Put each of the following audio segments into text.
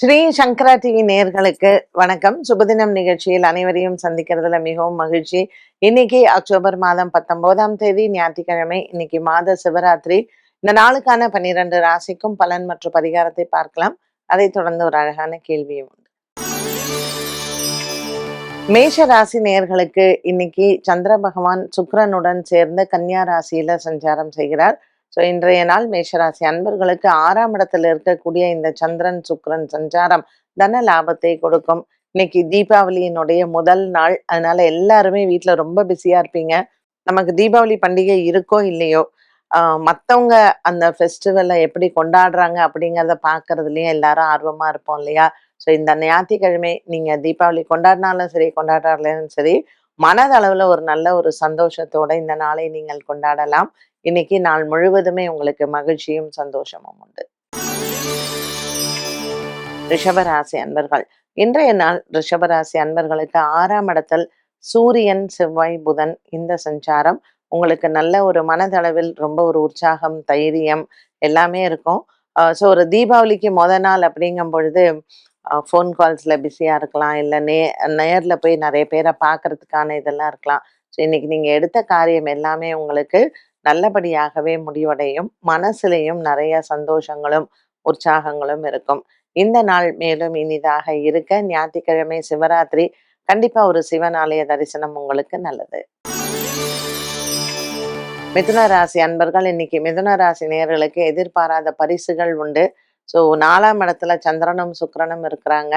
ஸ்ரீ சங்கரா TV நேயர்களுக்கு வணக்கம். சுபதினம் நிகழ்ச்சியில் அனைவரையும் சந்திக்கிறதுல மிகவும் மகிழ்ச்சி. இன்னைக்கு அக்டோபர் மாதம் பத்தொன்பதாம் தேதி ஞாயிற்றுக்கிழமை இன்னைக்கு மாத சிவராத்திரி. இந்த நாளுக்கான பன்னிரண்டு ராசிக்கும் பலன் மற்றும் பரிகாரத்தை பார்க்கலாம். அதைத் தொடர்ந்து ஒரு அழகான கேள்வியும் உண்டு. மேஷ ராசி நேர்களுக்கு இன்னைக்கு சந்திர பகவான் சுக்கரனுடன் சேர்ந்து கன்னியா ராசியில சஞ்சாரம் செய்கிறார். ஸோ இன்றைய நாள் மேஷராசி அன்பர்களுக்கு ஆறாம் இடத்துல இருக்கக்கூடிய இந்த சந்திரன் சுக்ரன் சஞ்சாரம் தன லாபத்தை கொடுக்கும். இன்னைக்கு தீபாவளியினுடைய முதல் நாள். அதனால எல்லாருமே வீட்டில் ரொம்ப பிஸியா இருப்பீங்க. நமக்கு தீபாவளி பண்டிகை இருக்கோ இல்லையோ மற்றவங்க மத்தவங்க அந்த ஃபெஸ்டிவலை எப்படி கொண்டாடுறாங்க அப்படிங்கிறத பார்க்கறதுலயும் எல்லாரும் ஆர்வமா இருப்போம் இல்லையா? ஸோ இந்த ஞாயிற்றுக்கிழமை நீங்க தீபாவளி கொண்டாடினாலும் சரி கொண்டாடலையும் சரி மனதளவில் ஒரு நல்ல ஒரு சந்தோஷத்தோட இந்த நாளை நீங்கள் கொண்டாடலாம். இன்னைக்கு நாள் முழுவதுமே உங்களுக்கு மகிழ்ச்சியும் சந்தோஷமும் உண்டு. ரிஷபராசி அன்பர்கள் இன்றைய நாள் ரிஷபராசி அன்பர்களுக்கு ஆறாம் இடத்தில் சூரியன் செவ்வாய் புதன் இந்த சஞ்சாரம். உங்களுக்கு நல்ல ஒரு மனதளவில் ரொம்ப ஒரு உற்சாகம் தைரியம் எல்லாமே இருக்கும். ஸோ ஒரு தீபாவளிக்கு மொத நாள் அப்படிங்கும் பொழுது ஃபோன் கால்ஸில் பிஸியாக இருக்கலாம். இல்லை நே நேரில் போய் நிறைய பேரை பார்க்கறதுக்கான இதெல்லாம் இருக்கலாம். ஸோ இன்னைக்கு நீங்கள் எடுத்த காரியம் எல்லாமே உங்களுக்கு நல்லபடியாகவே முடிவடையும். மனசுலையும் நிறைய சந்தோஷங்களும் உற்சாகங்களும் இருக்கும். இந்த நாள் மேலும் இனிதாக இருக்க ஞாயிற்றுக்கிழமை சிவராத்திரி கண்டிப்பா ஒரு சிவன் ஆலய தரிசனம் உங்களுக்கு நல்லது. மிதுன ராசி அன்பர்கள் இன்னைக்கு மிதுன ராசி நேயர்களுக்கு எதிர்பாராத பரிசுகள் உண்டு. ஸோ நாலாம் இடத்துல சந்திரனும் சுக்கரனும் இருக்கிறாங்க.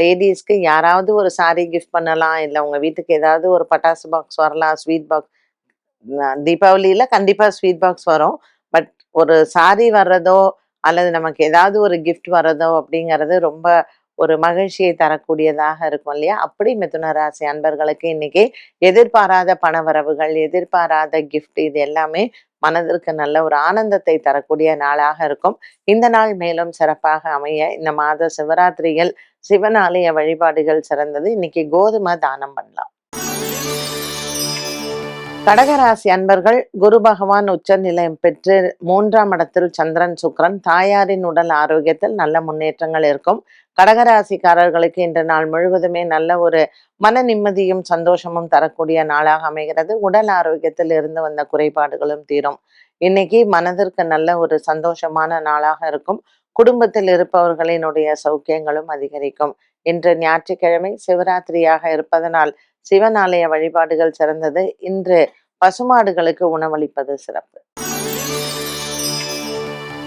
லேடிஸ்க்கு யாராவது ஒரு சாரி கிஃப்ட் பண்ணலாம். இல்லை உங்க வீட்டுக்கு ஏதாவது ஒரு பட்டாசு பாக்ஸ் வரலாம் ஸ்வீட் பாக்ஸ் தீபாவளியில கண்டிப்பா ஸ்வீட் பாக்ஸ் வரும். பட் ஒரு சாரி வர்றதோ அல்லது நமக்கு ஏதாவது ஒரு கிஃப்ட் வர்றதோ அப்படிங்கிறது ரொம்ப ஒரு மகிழ்ச்சியை தரக்கூடியதாக இருக்கும் இல்லையா? அப்படி மிதுன ராசி அன்பர்களுக்கு இன்னைக்கு எதிர்பாராத பணவரவுகள் எதிர்பாராத கிஃப்ட் இது எல்லாமே மனதிற்கு நல்ல ஒரு ஆனந்தத்தை தரக்கூடிய நாளாக இருக்கும். இந்த நாள் மேலும் சிறப்பாக அமைய இந்த மாத சிவராத்திரியில் சிவன் ஆலய வழிபாடுகள் சிறந்தது. இன்னைக்கு கோதுமை தானம் பண்ணலாம். கடகராசி அன்பர்கள் குரு பகவான் உச்ச நிலையம் பெற்று மூன்றாம் இடத்தில் சந்திரன் சுக்கரன் தாயாரின் உடல் ஆரோக்கியத்தில் நல்ல முன்னேற்றங்கள் இருக்கும். கடகராசிக்காரர்களுக்கு இன்று நாள் முழுவதுமே நல்ல ஒரு மன நிம்மதியும் சந்தோஷமும் தரக்கூடிய நாளாக அமைகிறது. உடல் ஆரோக்கியத்தில் இருந்து வந்த குறைபாடுகளும் தீரும். இன்னைக்கு மனதிற்கு நல்ல ஒரு சந்தோஷமான நாளாக இருக்கும். குடும்பத்தில் இருப்பவர்களினுடைய சௌக்கியங்களும் அதிகரிக்கும். இன்று ஞாயிற்றுக்கிழமை சிவராத்திரியாக இருப்பதனால் சிவன் ஆலய வழிபாடுகள் சிறந்தது. இன்று பசுமாடுகளுக்கு உணவளிப்பது சிறப்பு.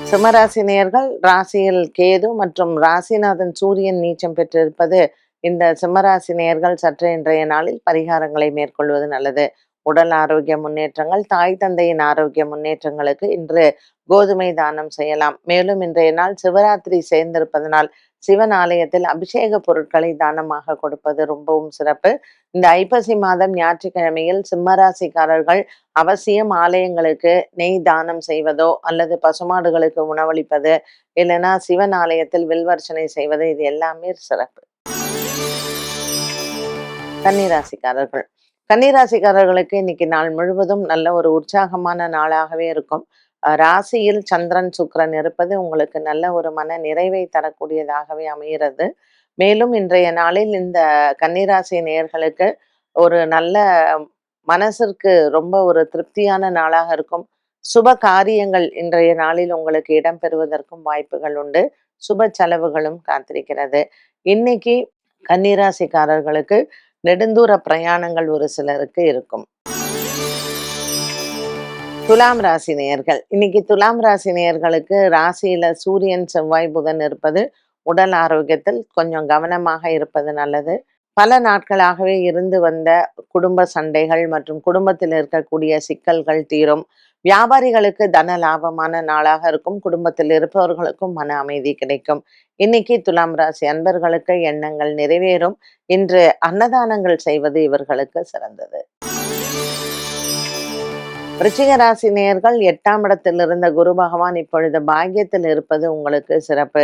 சிம்மராசினியர்கள் ராசியில் கேது மற்றும் ராசிநாதன் சூரியன் நீச்சம் பெற்றிருப்பது இந்த சிம்மராசினியர்கள் சற்று இன்றைய நாளில் பரிகாரங்களை மேற்கொள்வது நல்லது. உடல் ஆரோக்கிய முன்னேற்றங்கள் தாய் தந்தையின் ஆரோக்கிய முன்னேற்றங்களுக்கு இன்று கோதுமை தானம் செய்யலாம். மேலும் இன்றைய நாள் சிவராத்திரி சேர்ந்திருப்பதனால் சிவன் ஆலயத்தில் அபிஷேக பொருட்களை தானமாக கொடுப்பது ரொம்பவும் சிறப்பு. இந்த ஐப்பசி மாதம் ஞாயிற்றுக்கிழமையில் சிம்மராசிக்காரர்கள் அவசியம் ஆலயங்களுக்கு நெய் தானம் செய்வதோ அல்லது பசுமாடுகளுக்கு உணவளிப்பது இல்லைன்னா சிவன் ஆலயத்தில் வில்வர்ச்சனை செய்வது இது எல்லாமே சிறப்பு. கன்னிராசிக்காரர்கள். கன்னிராசிக்காரர்களுக்கு இன்னைக்கு நாள் முழுவதும் நல்ல ஒரு உற்சாகமான நாளாகவே இருக்கும். ராசியில் சந்திரன் சுக்கரன் இருப்பது உங்களுக்கு நல்ல ஒரு மன நிறைவை தரக்கூடியதாகவே அமைகிறது. மேலும் இன்றைய நாளில் இந்த கன்னிராசி நேயர்களுக்கு ஒரு நல்ல மனசிற்கு ரொம்ப ஒரு திருப்தியான நாளாக இருக்கும். சுப காரியங்கள் இன்றைய நாளில் உங்களுக்கு இடம்பெறுவதற்கும் வாய்ப்புகள் உண்டு. சுப செலவுகளும் காத்திருக்கிறது. இன்னைக்கு கன்னிராசிக்காரர்களுக்கு நெடுந்தூர பிரயாணங்கள் ஒரு சிலருக்கு இருக்கும். துலாம் ராசி நேயர்கள். இன்னைக்கு துலாம் ராசி நேயர்களுக்கு ராசியில சூரியன் செவ்வாய் புதன் இருப்பது உடல் ஆரோக்கியத்தில் கொஞ்சம் கவனமாக இருப்பது நல்லது. பல நாட்களாகவே இருந்து வந்த குடும்ப சண்டைகள் மற்றும் குடும்பத்தில் இருக்கக்கூடிய சிக்கல்கள் தீரும். வியாபாரிகளுக்கு தன லாபமான நாளாக இருக்கும். குடும்பத்தில் இருப்பவர்களுக்கும் மன அமைதி கிடைக்கும். இன்னைக்கு துலாம் ராசி அன்பர்களுக்கு எண்ணங்கள் நிறைவேறும். இன்று அன்னதானங்கள் செய்வது இவர்களுக்கு சிறந்தது. விருச்சிக ராசி நேர்கள் எட்டாம் இடத்தில் இருந்த குரு பகவான் இப்பொழுது பாக்கியத்தில் இருப்பது உங்களுக்கு சிறப்பு.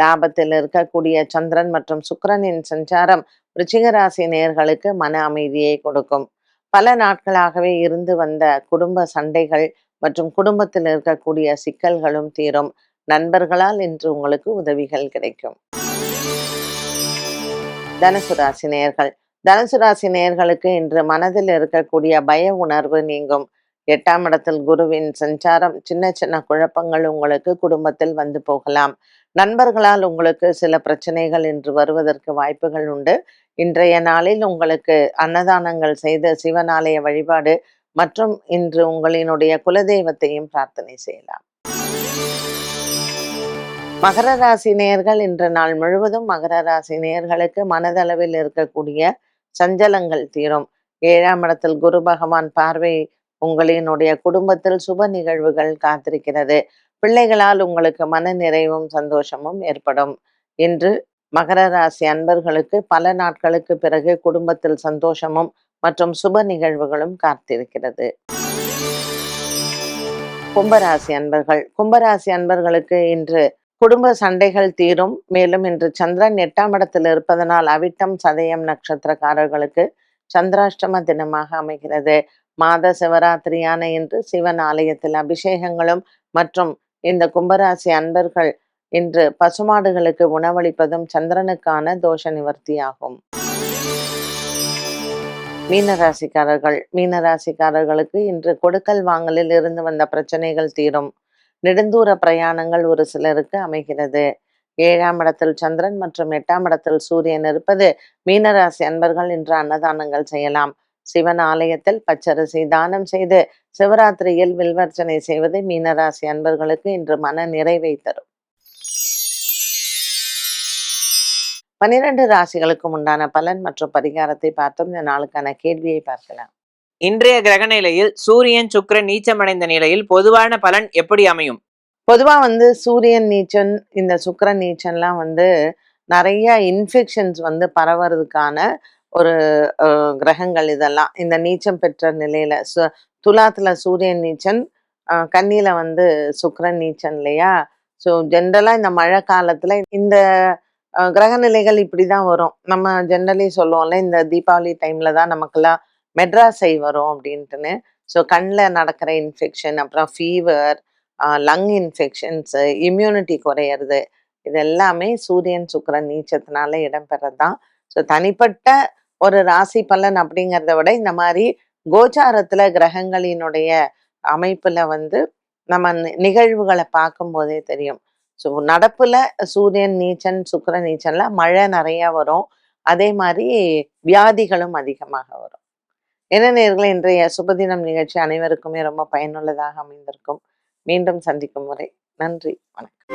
லாபத்தில் இருக்கக்கூடிய சந்திரன் மற்றும் சுக்கரனின் சஞ்சாரம் விருச்சிக ராசி நேர்களுக்கு மன அமைதியை கொடுக்கும். பல நாட்களாகவே இருந்து வந்த குடும்ப சண்டைகள் மற்றும் குடும்பத்தில் இருக்கக்கூடிய சிக்கல்களும் தீரும். நண்பர்களால் இன்று உங்களுக்கு உதவிகள் கிடைக்கும். தனுசு ராசி நேயர்கள் தனுசு ராசி நேயர்களுக்கு இன்று மனதில் இருக்கக்கூடிய பய உணர்வு நீங்கும். எட்டாம் இடத்தில் குருவின் சஞ்சாரம் சின்ன சின்ன குழப்பங்கள் உங்களுக்கு குடும்பத்தில் வந்து போகலாம். நண்பர்களால் உங்களுக்கு சில பிரச்சனைகள் இன்று வருவதற்கு வாய்ப்புகள் உண்டு. இன்றைய நாளில் உங்களுக்கு அன்னதானங்கள் செய்த சிவனாலய வழிபாடு மற்றும் இன்று உங்களினுடைய குலதெய்வத்தையும் பிரார்த்தனை செய்யலாம். மகர ராசி நேயர்கள் இன்று நாள் முழுவதும் மகர ராசி நேயர்களுக்கு மனதளவில் இருக்கக்கூடிய சஞ்சலங்கள் தீரும். ஏழாம் இடத்தில் குரு பகவான் பார்வை உங்களினுடைய குடும்பத்தில் சுப நிகழ்வுகள் காத்திருக்கிறது. பிள்ளைகளால் உங்களுக்கு மன நிறைவும் சந்தோஷமும் ஏற்படும். இன்று மகர ராசி அன்பர்களுக்கு பல நாட்களுக்கு பிறகு குடும்பத்தில் சந்தோஷமும் மற்றும் சுப நிகழ்வுகளும் காத்திருக்கிறது. கும்பராசி அன்பர்கள். கும்பராசி அன்பர்களுக்கு இன்று குடும்ப சண்டைகள் தீரும். மேலும் இன்று சந்திரன் எட்டாம் இடத்தில் இருப்பதனால் அவிட்டம் சதயம் நட்சத்திரக்காரர்களுக்கு சந்திராஷ்டம தினமாக அமைகிறது. மாத சிவராத்திரியான இன்று சிவன் ஆலயத்தில் அபிஷேகங்களும் மற்றும் இந்த கும்பராசி அன்பர்கள் இன்று பசுமாடுகளுக்கு உணவளிப்பதும் சந்திரனுக்கான தோஷ நிவர்த்தியாகும். மீனராசிக்காரர்கள் மீனராசிக்காரர்களுக்கு இன்று கொடுக்கல் வாங்கலில் இருந்து வந்த பிரச்சனைகள் தீரும். நெடுந்தூர பிரயாணங்கள் ஒரு சிலருக்கு அமைகிறது. ஏழாம் இடத்தில் சந்திரன் மற்றும் எட்டாம் இடத்தில் சூரியன் இருப்பது மீனராசி அன்பர்கள் இன்று அன்னதானங்கள் செய்யலாம். சிவன் ஆலயத்தில் பச்சரிசி தானம் செய்து சிவராத்திரியில் வில்வர்ச்சனை செய்வது மீனராசி அன்பர்களுக்கு இன்று மன நிறைவை தரும். பனிரெண்டு ராசிகளுக்கும் உண்டான பலன் மற்றும் பரிகாரத்தை பார்த்தோம். இந்த நாளுக்கான கேள்வியை பார்க்கலாம். இன்றைய கிரக நிலையில் சூரியன் சுக்கிரன் நீச்சமடைந்த நிலையில் பொதுவான பலன் எப்படி அமையும்? பொதுவா வந்து சூரியன் நீச்சன் இந்த சுக்கிரன் நீச்சன்லாம் வந்து நிறைய இன்ஃபெக்ஷன்ஸ் வந்து பரவறதுக்கான ஒரு கிரகங்கள் இதெல்லாம் இந்த நீச்சம் பெற்ற நிலையில சு- துலாத்துல சூரியன் நீச்சன் கண்ணியில வந்து சுக்கரன் நீச்சன் இல்லையா? ஸோ ஜென்ரலா இந்த மழை காலத்துல இந்த கிரக நிலைகள் இப்படிதான் வரும். நம்ம ஜென்ரலி சொல்லுவோம்ல இந்த தீபாவளி டைம்ல தான் நமக்கெல்லாம் மெட்ராஸை வரும் அப்படின்ட்டுன்னு. ஸோ கண்ணில் நடக்கிற இன்ஃபெக்ஷன் அப்புறம் ஃபீவர் லங் இன்ஃபெக்ஷன்ஸு இம்யூனிட்டி குறையிறது இது எல்லாமே சூரியன் சுக்கரன் நீச்சத்தினால இடம்பெறது தான் ஸோ தனிப்பட்ட ஒரு ராசி பலன் அப்படிங்கிறத விட இந்த மாதிரி கோச்சாரத்துல கிரகங்களினுடைய அமைப்புல வந்து நம்ம நிகழ்வுகளை பார்க்கும் போதே தெரியும். ஸோ நடப்புல சூரியன் நீச்சன் சுக்கர நீச்சன்ல மழை நிறைய வரும். அதே மாதிரி வியாதிகளும் அதிகமாக வரும். என்ன நேர்களை இன்றைய சுபதினம் நிகழ்ச்சி அனைவருக்குமே ரொம்ப பயனுள்ளதாக அமைந்திருக்கும். மீண்டும் சந்திக்கும் முறை நன்றி வணக்கம்.